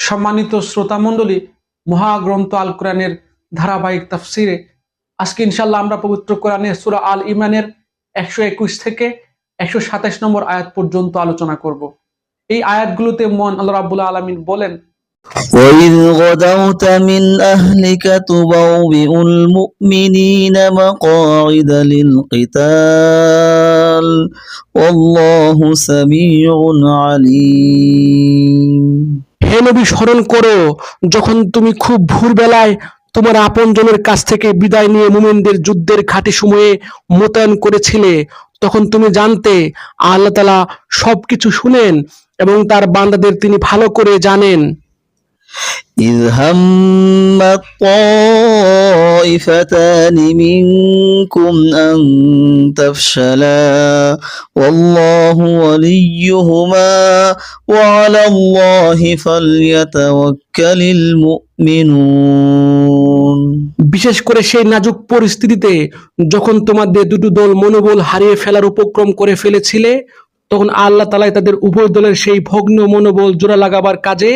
সম্মানিত শ্রোতামণ্ডলী মহাগ্রন্থ আল কোরআনের ধারাবাহিক তাফসিরে আজকে ইনশাল্লাহ আমরা পবিত্র কোরআনের সুরা আল ইমানের একশো একুশ থেকে একশো সাতাশ নম্বর আয়াত পর্যন্ত আলোচনা করব এই আয়াতগুলোতে মন আল্লাহ রাবুল্লাহ আলমিন বলেন وإذ غدوت من أهلك تبوئ المؤمنين مقاعد للقتال والله سميع عليم হে নবী, স্মরণ করো, যখন তুমি খুব ভোরবেলায় তোমার আপনজনের কাছ থেকে বিদায় নিয়ে মুমিনদের যুদ্ধের খাঁটি সময়ে মোতায়েন করেছিলে, তখন তুমি জানতে, আল্লাহ তালা সবকিছু শুনেন এবং তার বান্দাদের তিনি ভালো করে জানেন। إذ هم الطائفتان منكم أن تفشلا والله وليهما وعلى الله فليتوكل المؤمنون বিশেষ করে সেই নাজুক পরিস্থিতিতে যখন তোমাদের দুটো দল মনোবল হারিয়ে ফেলার উপক্রম করে ফেলেছিলে তখন আল্লাহ তালাই তাদের উভয় দলের সেই ভগ্ন মনোবল জোড়া লাগাবার কাজে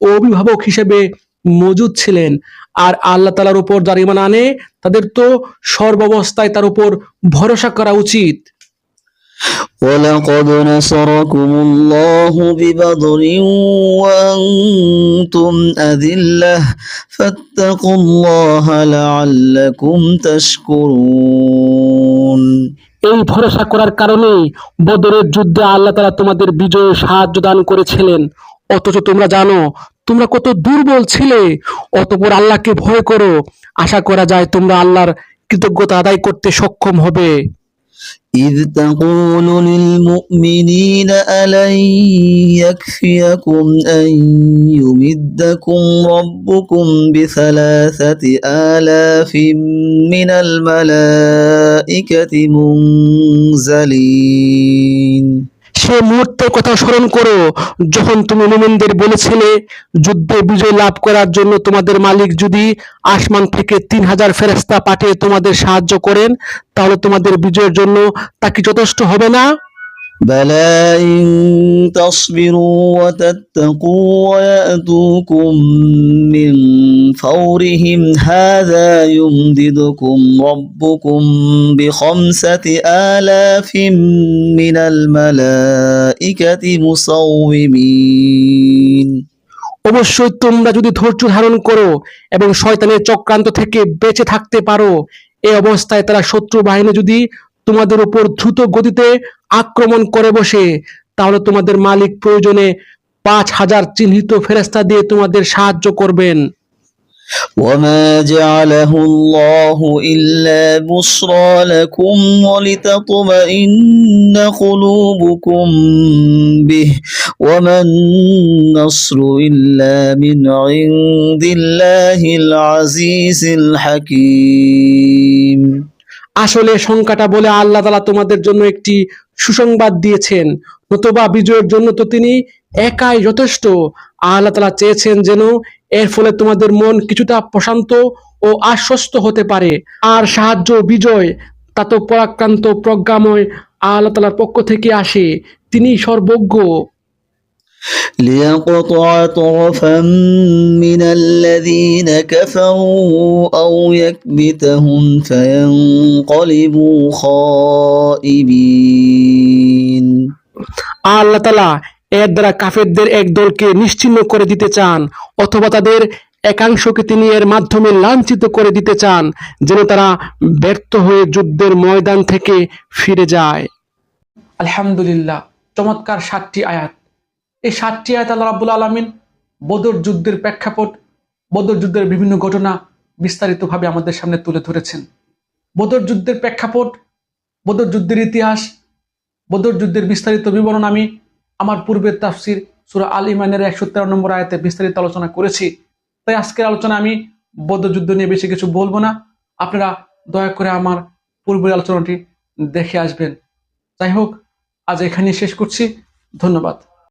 অভিভাবক হিসেবে মজুদ ছিলেন আর আল্লাহ তালার উপর যারা ইমান আনে তাদের তো সর্বাবস্থায় তার উপর ভরসা করা উচিত ولقد نصركم الله ببدر وأنتم أذلة فاتقوا الله لعلكم تشكرون এই ভরসা করার কারণেই বদরের যুদ্ধে আল্লাহ তালা তোমাদের বিজয় সাহায্য দান করেছিলেন অথচ তোমরা জানো তোমরা কত দুর্বল ছিলে অতপর আল্লাহকে ভয় করো আশা করা যায় তোমরা আল্লাহর কৃতজ্ঞতা আদায় করতে সক্ষম হবে إذ تقول للمؤمنين ألن يكفيكم أن يمدكم ربكم بثلاثة آلاف من الملائكة منزلين সে মুহূর্তের কথা স্মরণ করো। যখন তুমি মুমিনদের বলেছিলে, যুদ্ধে বিজয় লাভ করার জন্য তোমাদের মালিক যদি আসমান থেকে তিন হাজার ফেরস্তা পাঠিয়ে তোমাদের সাহায্য করেন, তাহলে তোমাদের বিজয়ের জন্য তা কি যথেষ্ট হবে না? بلى إن تصبروا وتتقوا ويأتوكم من فورهم هذا يمددكم ربكم بخمسة آلاف من الملائكة مصومين অবশ্যই তোমরা যদি ধৈর্য ধারণ করো এবং শয়তানের চক্রান্ত থেকে বেঁচে থাকতে পারো এই অবস্থায় তারা শত্রু বাহিনী যদি তোমাদের উপর দ্রুত গতিতে আক্রমণ করে বসে তাহলে তোমাদের মালিক প্রয়োজনে পাঁচ হাজার চিহ্নিত ফেরেস্তা দিয়ে তোমাদের সাহায্য করবেন وما جعله الله إلا بشرى لكم ولتطمئن قلوبكم به وما النصر إلا من عند الله العزيز الحكيم আসলে সংখ্যাটা বলে আল্লাহ তালা তোমাদের জন্য একটি সুসংবাদ দিয়েছেন। নতুবা বিজয়ের জন্য তো তিনি একাই যথেষ্ট। আল্লাহ তালা চেয়েছেন যেন এর ফলে তোমাদের মন কিছুটা প্রশান্ত ও আশ্বস্ত হতে পারে। আর সাহায্য বিজয়, তা তো পরাক্রান্ত প্রজ্ঞাময় আল্লাহ তালার পক্ষ থেকে আসে। তিনি সর্বজ্ঞ। ليقطع طرفا من الذين كفروا أو يكبتهم فينقلبوا خائبين আল্লাহ তালা এর দ্বারা কাফেরদের এক দলকে নিশ্চিহ্ন করে দিতে চান অথবা তাদের একাংশকে তিনি এর মাধ্যমে লাঞ্ছিত করে দিতে চান যেন তারা ব্যর্থ হয়ে যুদ্ধের ময়দান থেকে ফিরে যায় আলহামদুলিল্লাহ চমৎকার সাতটি আয়াত এই সাতটি আয়াত আল্লাহ রাবুল আলমিন বদর যুদ্ধের প্রেক্ষাপট, বদর যুদ্ধের বিভিন্ন ঘটনা বিস্তারিতভাবে আমাদের সামনে তুলে ধরেছেন। বদর যুদ্ধের প্রেক্ষাপট, বদর যুদ্ধের ইতিহাস, বদর যুদ্ধের বিস্তারিত বিবরণ আমি আমার পূর্বের তাফসির সুরা আল ইমানের একশো তেরো নম্বর আয়াতে বিস্তারিত আলোচনা করেছি। তাই আজকের আলোচনা আমি বদর যুদ্ধ নিয়ে বেশি কিছু বলব না। আপনারা দয়া করে আমার পূর্বের আলোচনাটি দেখে আসবেন। যাই হোক, আজ এখানে শেষ করছি। ধন্যবাদ।